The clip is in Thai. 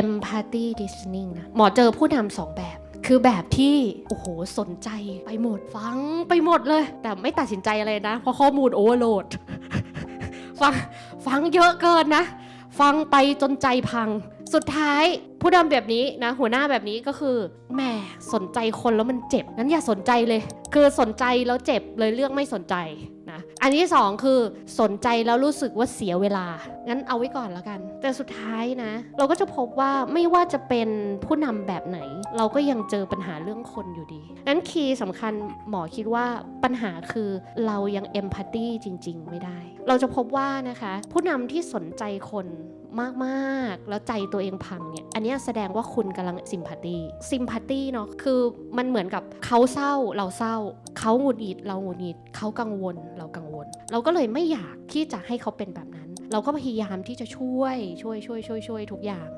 empathy listening นะหมอเจอผู้นำสองแบบ คือแบบที่ โอ้โห สนใจไปหมดฟังไปหมดเลย แต่ไม่ตัดสินใจอะไรนะ เพราะข้อมูลโอเวอร์โหลดฟังฟังเยอะเกินนะ ฟังไปจนใจพัง สุดท้ายผู้นำแบบนี้นะ หัวหน้าแบบนี้ก็คือแหม่สนใจคนแล้วมันเจ็บงั้นอย่าสนใจเลย คือสนใจแล้วเจ็บเลยเลือกไม่สนใจ อันที่สองคือสนใจแล้วรู้สึกว่าเสียเวลา งั้นเอาไว้ก่อนแล้วกัน แต่สุดท้ายนะ เราก็จะพบว่าไม่ว่าจะเป็นผู้นำแบบไหน เราก็ยังเจอปัญหาเรื่องคนอยู่ดีนั้นคีย์สำคัญหมอคิดว่าปัญหาคือเรายังเอมพัตตีจริง ๆ ไม่ได้ เราจะพบว่านะคะ ผู้นำที่สนใจคน มากๆ แล้วใจตัวเองพังเนี่ยอันนี้แสดงว่าคุณกำลังซิมพัตตีซิมพัตตีเนาะคือมันเหมือนกับเขาเศร้าเราเศร้า เขาหงุดหงิดเราหงุดหงิดเขากังวลเรากังวล เราก็เลยไม่อยากที่จะให้เขาเป็นแบบนั้น เราก็พยายามที่จะช่วยช่วยช่วยช่วยช่วยทุกอย่าง